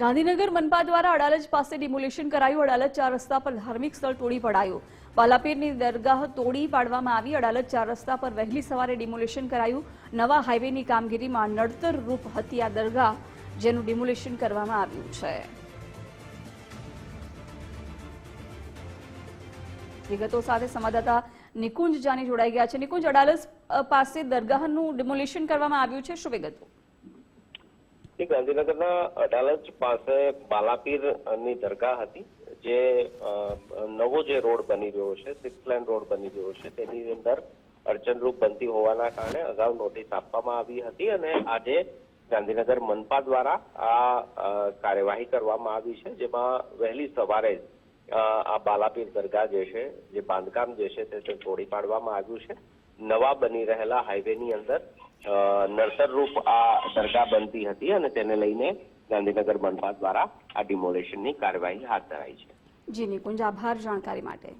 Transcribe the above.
ગાંધીનગર મનપા દ્વારા અડાલજ પાસે ડિમોલિશન કરાયું. અડાલજ ચાર રસ્તા પર ધાર્મિક સ્થળ તોડી પડાયું. બાલાપીરની દરગાહ તોડી પાડવામાં આવી. અડાલજ ચાર રસ્તા પર વહેલી સવારે ડિમોલેશન કરાયું. નવા હાઈવેની કામગીરીમાં નડતર રૂપ હતી આ દરગાહ, જેનું ડિમોલેશન કરવામાં આવ્યું છે. વિગતો સાથે સંવાદદાતા નિકુંજ જાની જોડાઈ ગયા છે. નિકુંજ, અડાલજ પાસે દરગાહનું ડિમોલેશન કરવામાં આવ્યું છે. શું વિગતો? એ ગાંધીનગરના અડાલજ પાસે બાલાપીરની દરગાહ હતી, જે નવો જે રોડ બની રહ્યો છે સિક્સ લાઇન રોડ બની રહ્યો છે, તેની અંદર અડચણરૂપ બનતી હોવાના કારણે અગાઉ નોટિસ આપવામાં આવી હતી અને આજે ગાંધીનગર મનપા દ્વારા આ કાર્યવાહી કરવામાં આવી છે, જેમાં વહેલી સવારે જ આ બાલાપીર દરગાહ જે છે, જે બાંધકામ જે છે તે તે તોડી પાડવામાં આવ્યું છે. નવા બની રહેલા હાઈવેની અંદર નડતરરૂપ આ દરગાહ બનતી હતી અને તેને લઈને ગાંધીનગર મનપા દ્વારા આ ડિમોલેશનની કાર્યવાહી હાથ ધરાઈ છે. જી નિકુંજ, આભાર જાણકારી માટે.